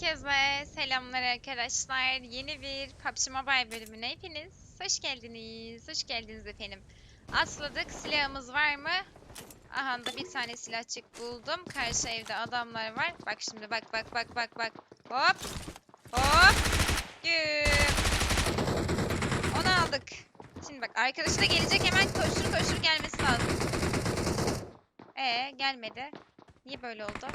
Herkese selamlar arkadaşlar. Yeni bir PUBG Mobile bölümüne hepiniz hoş geldiniz. Hoş geldiniz efendim. Atladık. Silahımız var mı? Aha da bir tane silahçık buldum. Karşı evde adamlar var. Bak şimdi bak bak bak bak bak. Hop. Hop. Güm. Onu aldık. Şimdi bak arkadaşı da gelecek hemen koştur koştur gelmesi lazım. Ee gelmedi. Niye böyle oldu?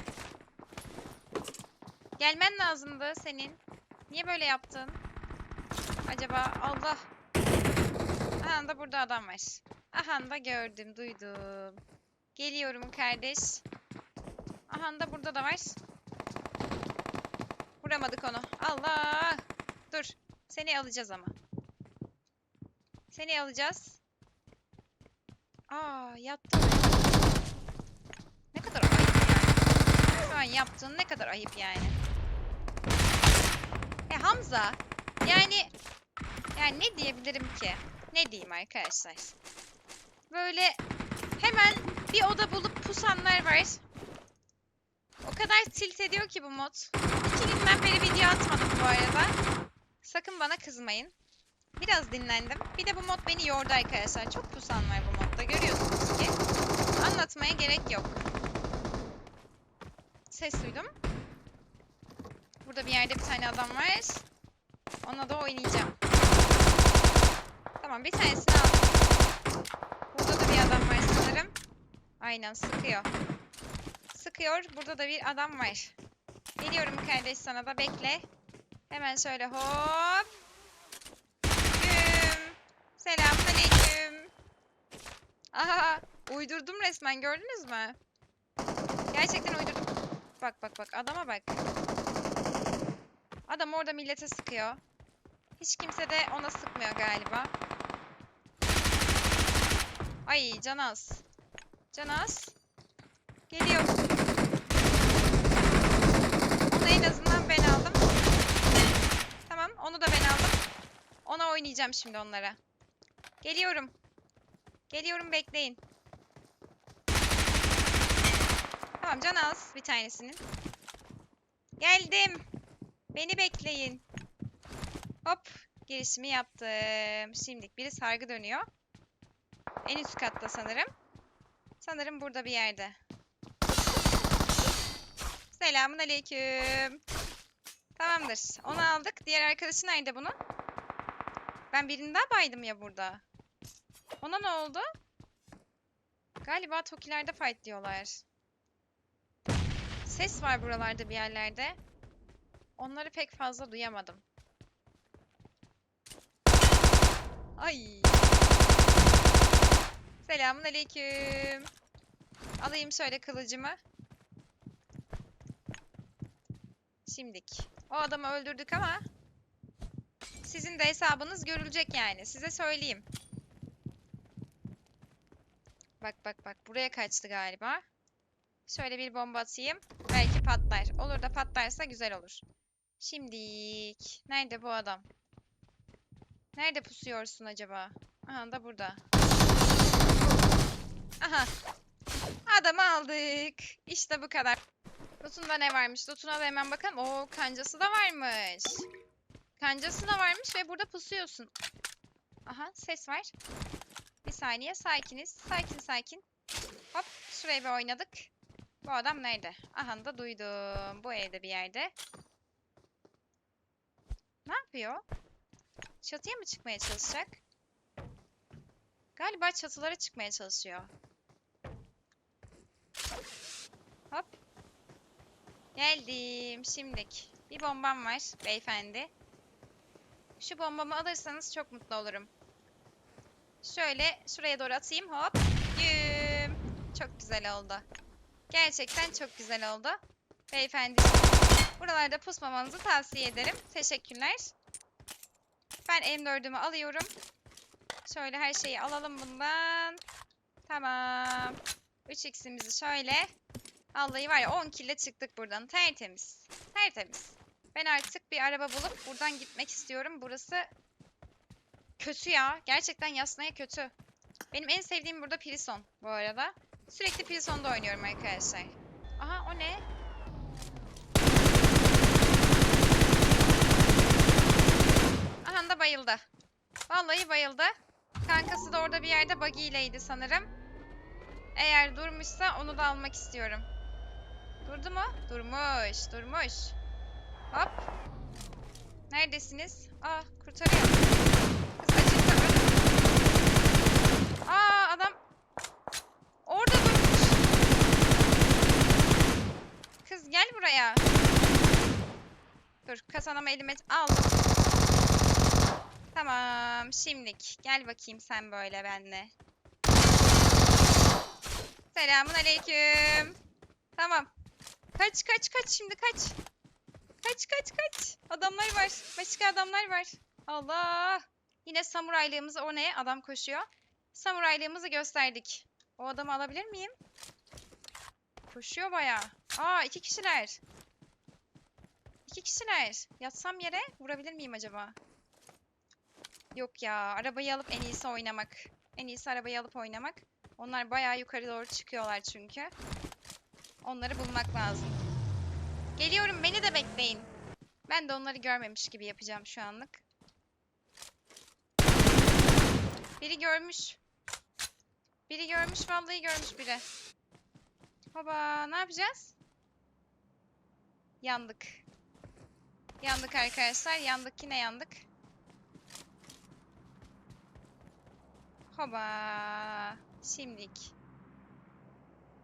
Gelmen lazımdı senin. Niye böyle yaptın? Acaba Allah. Aha da burada adam var. Aha da gördüm, duydum. Geliyorum kardeş. Aha da burada da var. Vuramadık onu. Allah! Dur. Seni alacağız ama. Seni alacağız. Aa, yattı. Ne kadar ayıp yani. Şu an yaptığın ne kadar ayıp yani. Hamza, yani yani ne diyebilirim ki? Ne diyeyim arkadaşlar? Böyle hemen bir oda bulup pusanlar var. O kadar tilt ediyor ki bu mod. İki günden beri video atmadım bu arada. Sakın bana kızmayın. Biraz dinlendim. Bir de bu mod beni yordu arkadaşlar. Çok pusan var bu modda. Görüyorsunuz ki. Anlatmaya gerek yok. Ses duydum. Burada bir yerde bir tane adam var. Ona da oynayacağım. Tamam bir tanesini aldım. Burada da bir adam var sanırım. Aynen sıkıyor. Sıkıyor. Burada da bir adam var. Geliyorum kardeş sana da bekle. Hemen şöyle hop. Güm. Selamun aleyküm. Aha uydurdum resmen gördünüz mü? Gerçekten uydurdum. Bak bak bak adama bak. Adam orada millete sıkıyor. Hiç kimse de ona sıkmıyor galiba. Ay Canaz. Canaz. Geliyor. Onu en azından ben aldım. Tamam onu da ben aldım. Ona oynayacağım şimdi onlara. Geliyorum. Geliyorum bekleyin. Tamam Canaz bir tanesinin. Geldim. Beni bekleyin. Hop. Girişimi yaptım. Şimdilik biri sargı dönüyor. En üst katta sanırım. Sanırım burada bir yerde. Selamun aleyküm. Tamamdır. Onu aldık. Diğer arkadaşı nerede bunun? Ben birini daha baydım ya burada. Ona ne oldu? Galiba Tokilerde fight diyorlar. Ses var buralarda bir yerlerde. Onları pek fazla duyamadım. Ay. Selamun aleyküm. Alayım şöyle kılıcımı. Şimdik. O adamı öldürdük ama sizin de hesabınız görülecek yani. Size söyleyeyim. Bak bak bak. Buraya kaçtı galiba. Şöyle bir bomba atayım. Belki patlar. Olur da patlarsa güzel olur. Şimdik. Nerede bu adam? Nerede pusuyorsun acaba? Aha da burada. Aha. Adamı aldık. İşte bu kadar. Loot'unda ne varmış? Loot'una da hemen bakalım. Oo kancası da varmış. Kancası da varmış ve burada pusuyorsun. Aha ses var. Bir saniye sakiniz. Sakin sakin. Hop şuraya bir oynadık. Bu adam nerede? Aha da duydum. Bu evde bir yerde. Ne yapıyor? Çatıya mı çıkmaya çalışacak? Galiba çatılara çıkmaya çalışıyor. Hop. Geldim. Şimdik. Bir bombam var beyefendi. Şu bombamı alırsanız çok mutlu olurum. Şöyle şuraya doğru atayım. Hop. Güm. Çok güzel oldu. Gerçekten çok güzel oldu. Beyefendi. Buralarda pusmamanızı tavsiye ederim. Teşekkürler. Ben M4'ümü alıyorum. Şöyle her şeyi alalım bundan. Tamam. 3x'imizi şöyle. Vallahi var ya 10 kille çıktık buradan. Tertemiz. Tertemiz. Ben artık bir araba bulup buradan gitmek istiyorum. Burası kötü ya. Gerçekten Yasnaya kötü. Benim en sevdiğim burada Prison bu arada. Sürekli Prison'da oynuyorum arkadaşlar. Aha o ne? Bayıldı. Vallahi bayıldı. Kankası da orada bir yerde buggy ileydi sanırım. Eğer durmuşsa onu da almak istiyorum. Durdu mu? Durmuş, durmuş. Hop. Neredesiniz? Aa, kurtarıyor. Kız Aa, adam orada durmuş. Kız gel buraya. Dur, kasanamı elime aldım. Tamam, şimdilik. Gel bakayım sen böyle benle. Selamun aleyküm. Tamam. Kaç kaç kaç şimdi kaç. Kaç kaç kaç. Adamlar var. Başka adamlar var. Allah. Yine samuraylığımızı o ne? Adam koşuyor. Samuraylığımızı gösterdik. O adamı alabilir miyim? Koşuyor bayağı. Aa iki kişiler. İki kişiler. Yatsam yere vurabilir miyim acaba? Yok ya. Arabayı alıp en iyisi oynamak. En iyisi arabayı alıp oynamak. Onlar bayağı yukarı doğru çıkıyorlar çünkü. Onları bulmak lazım. Geliyorum beni de bekleyin. Ben de onları görmemiş gibi yapacağım şu anlık. Biri görmüş. Biri görmüş vallahi görmüş biri. Baba ne yapacağız? Yandık. Yandık arkadaşlar. Yandık yine yandık. Hoba. Şimdilik.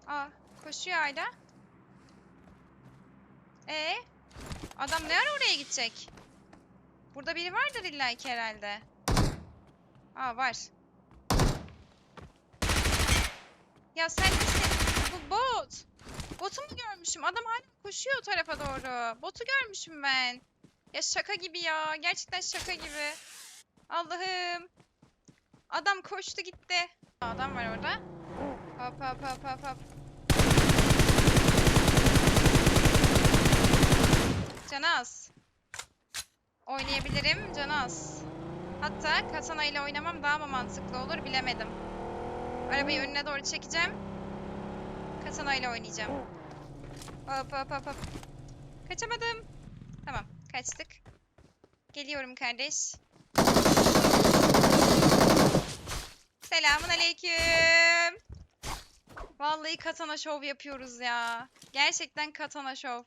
Aa, koşuyor hala. Ee, adam ne ara oraya gidecek? Burada biri vardır illa ki herhalde. Aa, var. Ya sen misin? Bu bot. Botu mu görmüşüm? Adam hala koşuyor o tarafa doğru. Botu görmüşüm ben. Ya şaka gibi ya. Gerçekten şaka gibi. Allah'ım. Adam koştu gitti. Adam var orada. Hop hop hop hop hop. Canı az. Oynayabilirim. Canı az. Hatta katana ile oynamam daha mı mantıklı olur bilemedim. Arabayı önüne doğru çekeceğim. Katana ile oynayacağım. Hop hop hop hop. Kaçamadım. Tamam kaçtık. Geliyorum kardeş. Selamun aleyküm. Vallahi katana şov yapıyoruz ya. Gerçekten katana şov.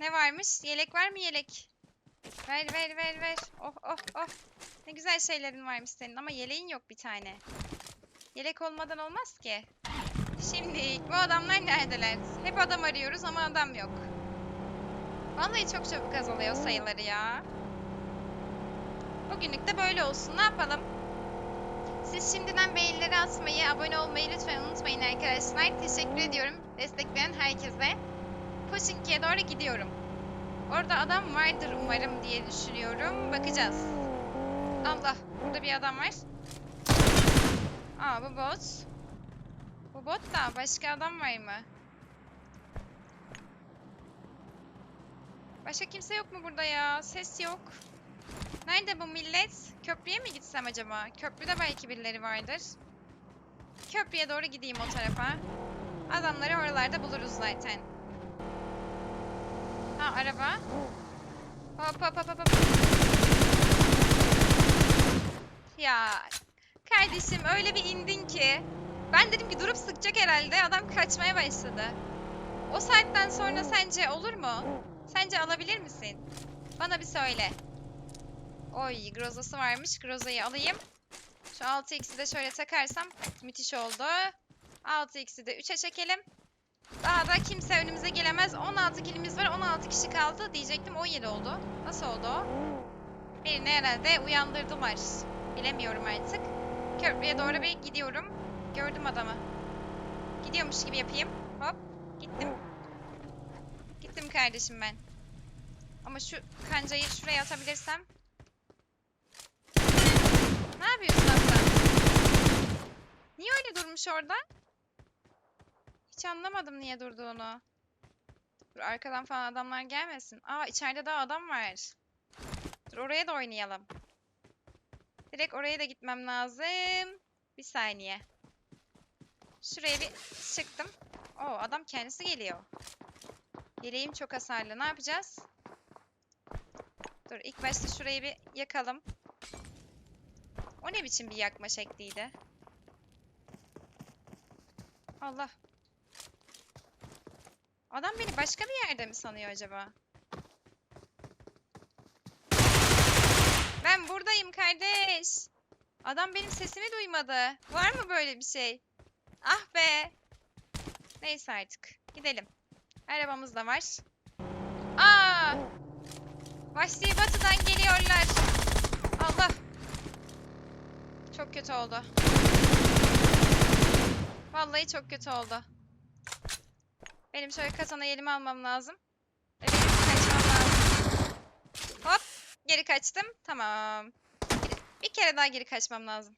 Ne varmış? Yelek var mı yelek? Ver ver ver ver. Oh oh oh. Ne güzel şeylerin varmış senin ama yeleğin yok bir tane. Yelek olmadan olmaz ki. Şimdi bu adamlar neredeler? Hep adam arıyoruz ama adam yok. Vallahi çok çabuk azalıyor sayıları ya. Bugünlük de böyle olsun. Ne yapalım? Siz şimdiden beğenileri atmayı, abone olmayı lütfen unutmayın arkadaşlar. Teşekkür ediyorum destekleyen herkese. Pochinki'ye doğru gidiyorum. Orada adam vardır umarım diye düşünüyorum. Bakacağız. Allah, burada bir adam var. Aa bu bot. Bu bot da başka adam var mı? Başka kimse yok mu burada ya? Ses yok. Nerede bu millet? Köprüye mi gitsem acaba? Köprüde belki birileri vardır. Köprüye doğru gideyim o tarafa. Adamları oralarda buluruz zaten. Ha araba. Hop hop hop hop. Ya kardeşim öyle bir indin ki. Ben dedim ki durup sıkacak herhalde. Adam kaçmaya başladı. O saatten sonra sence olur mu? Sence alabilir misin? Bana bir söyle. Oy Groza'sı varmış. Groza'yı alayım. Şu 6x'i de şöyle takarsam müthiş oldu. 6x'i de 3'e çekelim. Daha da kimse önümüze gelemez. 16 kilimiz var. 16 kişi kaldı. Diyecektim 17 oldu. Nasıl oldu o? Birini herhalde uyandırdılar. Bilemiyorum artık. Köprüye doğru bir gidiyorum. Gördüm adamı. Gidiyormuş gibi yapayım. Hop. Gittim. Gittim kardeşim ben. Ama şu kancayı şuraya atabilirsem. Ne yapıyorsun aslan? Niye öyle durmuş orada? Hiç anlamadım niye durduğunu. Dur arkadan falan adamlar gelmesin. Aa içeride daha adam var. Dur oraya da oynayalım. Direkt oraya da gitmem lazım. Bir saniye. Şuraya bir çıktım. Oo adam kendisi geliyor. Yeleğim çok hasarlı. Ne yapacağız? Dur ilk başta şurayı bir yakalım. O ne biçim bir yakma şekliydi? Allah. Adam beni başka bir yerde mi sanıyor acaba? Ben buradayım kardeş. Adam benim sesimi duymadı. Var mı böyle bir şey? Ah be. Neyse artık. Gidelim. Arabamız da var. Aa! Vahşi batıdan geliyorlar. Allah. Çok kötü oldu. Vallahi çok kötü oldu. Benim şöyle katana elime almam lazım. Benim kaçmam lazım. Hop. Geri kaçtım. Tamam. Bir, kere daha geri kaçmam lazım.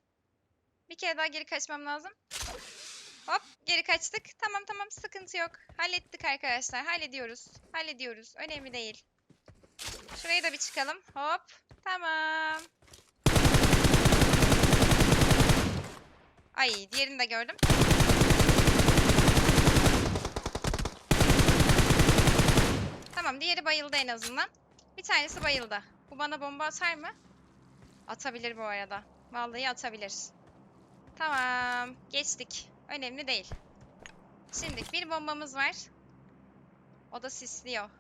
Bir kere daha geri kaçmam lazım. Hop. Geri kaçtık. Tamam tamam. Sıkıntı yok. Hallettik arkadaşlar. Hallediyoruz. Hallediyoruz. Önemli değil. Şuraya da bir çıkalım. Hop. Tamam. Ay diğerini de gördüm. Tamam diğeri bayıldı en azından. Bir tanesi bayıldı. Bu bana bomba atar mı? Atabilir bu arada. Vallahi atabilir. Tamam. Geçtik. Önemli değil. Şimdi bir bombamız var. O da sisliyor.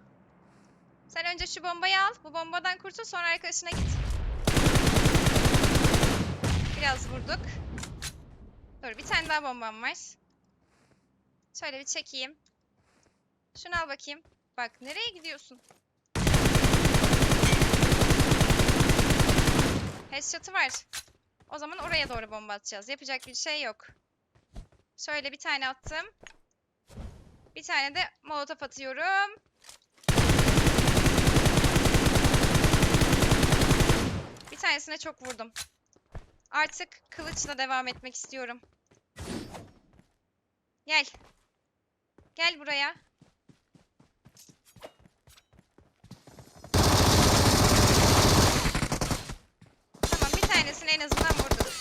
Sen önce şu bombayı al. Bu bombadan kurtul sonra arkadaşına git. Biraz vurduk. Dur bir tane daha bombam var. Şöyle bir çekeyim. Şunu al bakayım. Bak nereye gidiyorsun? Headshot'ı var. O zaman oraya doğru bomba atacağız. Yapacak bir şey yok. Şöyle bir tane attım. Bir tane de molotof atıyorum. Bir tanesine çok vurdum. Artık kılıçla devam etmek istiyorum. Gel. Gel buraya. Tamam bir tanesini en azından vurdum.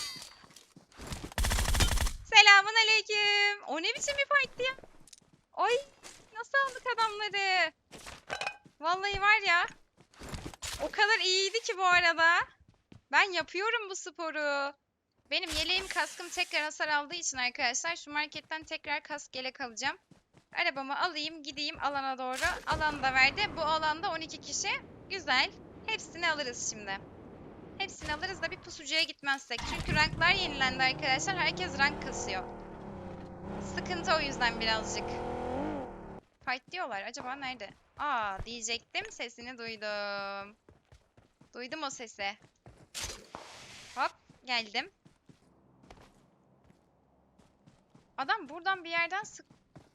Selamun aleyküm. O ne biçim bir fight'ti ya? Ay nasıl aldık adamları? Vallahi var ya. O kadar iyiydi ki bu arada. Ben yapıyorum bu sporu. Benim yeleğim kaskım tekrar hasar aldığı için arkadaşlar şu marketten tekrar kask yelek alacağım. Arabamı alayım gideyim alana doğru. Alan da verdi. Bu alanda 12 kişi. Güzel. Hepsini alırız şimdi. Hepsini alırız da bir pusucuya gitmezsek. Çünkü ranklar yenilendi arkadaşlar. Herkes rank kasıyor. Sıkıntı o yüzden birazcık. Fight diyorlar. Acaba nerede? Aa diyecektim. Sesini duydum. Duydum o sesi. Hop geldim. Adam buradan bir yerden sık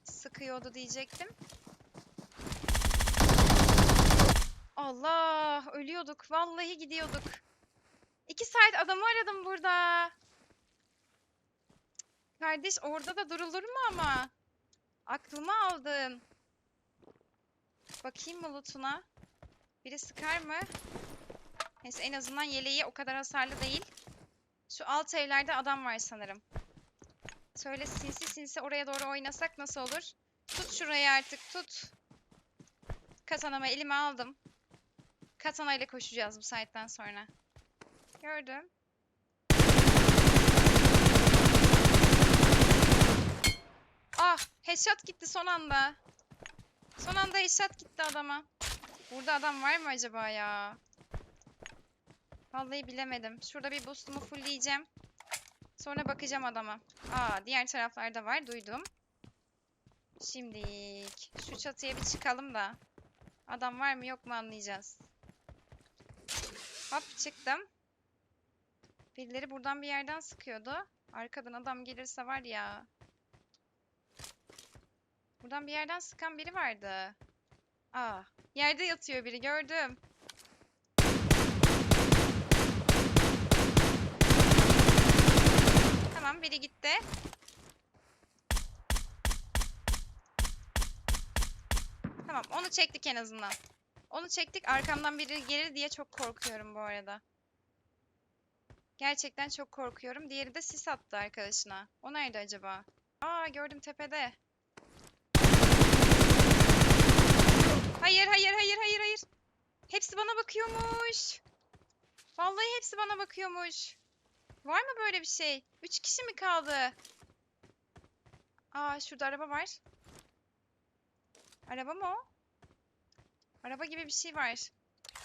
sıkıyordu diyecektim. Allah ölüyorduk. Vallahi gidiyorduk. İki saat adamı aradım burada. Kardeş orada da durulur mu ama? Aklımı aldın. Bakayım mı lootuna? Biri sıkar mı? Neyse en azından yeleği o kadar hasarlı değil. Şu alt evlerde adam var sanırım. Şöyle sinsi sinsi oraya doğru oynasak nasıl olur? Tut şurayı artık tut. Katanamı elime aldım. Katana ile koşacağız bu saatten sonra. Gördüm. Ah, headshot gitti son anda. Son anda headshot gitti adama. Burada adam var mı acaba ya? Vallahi bilemedim. Şurada bir boost'umu fullleyeceğim. Sonra bakacağım adama. Aa, diğer taraflarda var. Duydum. Şimdilik şu çatıya bir çıkalım da. Adam var mı yok mu anlayacağız. Hop çıktım. Birileri buradan bir yerden sıkıyordu. Arkadan adam gelirse var ya. Buradan bir yerden sıkan biri vardı. Aa, yerde yatıyor biri gördüm. Tamam biri gitti. Tamam onu çektik en azından. Onu çektik arkamdan biri gelir diye çok korkuyorum bu arada. Gerçekten çok korkuyorum. Diğeri de sis attı arkadaşına. O nerede acaba? Aa gördüm tepede. Hayır hayır hayır hayır hayır. Hepsi bana bakıyormuş. Vallahi hepsi bana bakıyormuş. Var mı böyle bir şey? Üç kişi mi kaldı? Aa şurada araba var. Araba mı o? Araba gibi bir şey var.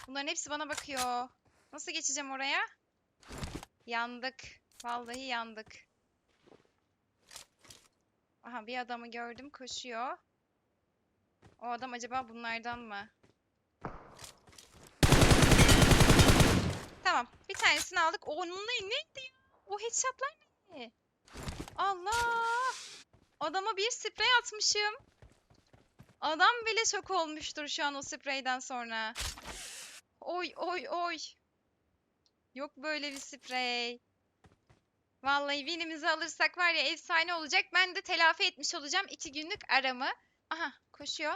Bunların hepsi bana bakıyor. Nasıl geçeceğim oraya? Yandık. Vallahi yandık. Aha bir adamı gördüm koşuyor. O adam acaba bunlardan mı? Tamam. Bir tanesini aldık. O onun ne- neydi? O headshotlar ne? Allah! Adama bir sprey atmışım. Adam bile şok olmuştur şu an o spreyden sonra. Oy oy oy. Yok böyle bir sprey. Vallahi winimizi alırsak var ya efsane olacak. Ben de telafi etmiş olacağım iki günlük aramı. Aha koşuyor.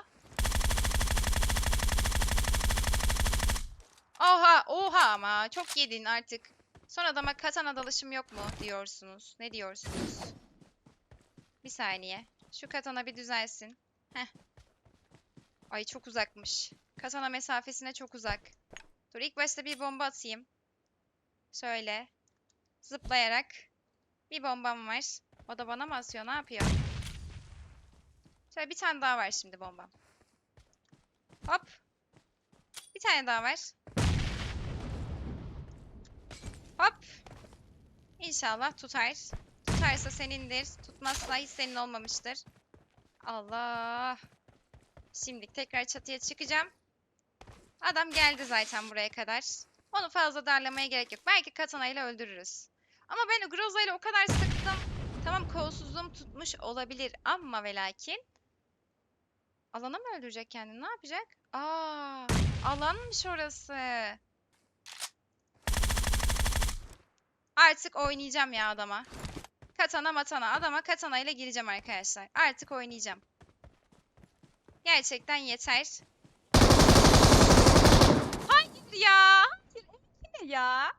Oha oha ama çok yedin artık. Son adama katana dalışım yok mu diyorsunuz. Ne diyorsunuz? Bir saniye. Şu katana bir düzelsin. Heh. Ay çok uzakmış. Katana mesafesine çok uzak. Dur ilk başta bir bomba atayım. Şöyle. Zıplayarak. Bir bombam var. O da bana mı asıyor? Ne yapıyor? Şöyle bir tane daha var şimdi bombam. Hop. Bir tane daha var. Hop. İnşallah tutar. Tutarsa senindir. Tutmazsa hiç senin olmamıştır. Allah. Şimdi tekrar çatıya çıkacağım. Adam geldi zaten buraya kadar. Onu fazla darlamaya gerek yok. Belki katana ile öldürürüz. Ama ben Groza ile o kadar sıktım. Tamam kolsuzluğum tutmuş olabilir ama ve lakin. Alana mı öldürecek kendini? Ne yapacak? Aa, alanmış orası. Artık oynayacağım ya adama. Katana matana. Adama katana ile gireceğim arkadaşlar. Artık oynayacağım. Gerçekten yeter. Hayır ya. Hayır. Ya.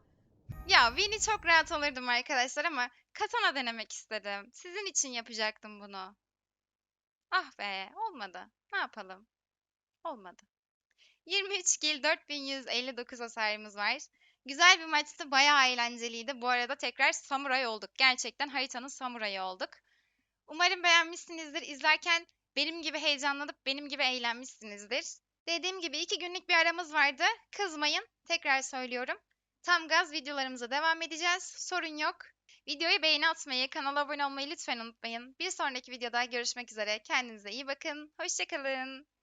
Ya Win'i çok rahat alırdım arkadaşlar ama katana denemek istedim. Sizin için yapacaktım bunu. Ah be olmadı. Ne yapalım? Olmadı. 23 kill 4159 hasarımız var. Güzel bir maçtı. Bayağı eğlenceliydi. Bu arada tekrar samuray olduk. Gerçekten haritanın samurayı olduk. Umarım beğenmişsinizdir. İzlerken benim gibi heyecanlanıp benim gibi eğlenmişsinizdir. Dediğim gibi iki günlük bir aramız vardı. Kızmayın. Tekrar söylüyorum. Tam gaz videolarımıza devam edeceğiz. Sorun yok. Videoya beğeni atmayı, kanala abone olmayı lütfen unutmayın. Bir sonraki videoda görüşmek üzere. Kendinize iyi bakın. Hoşçakalın.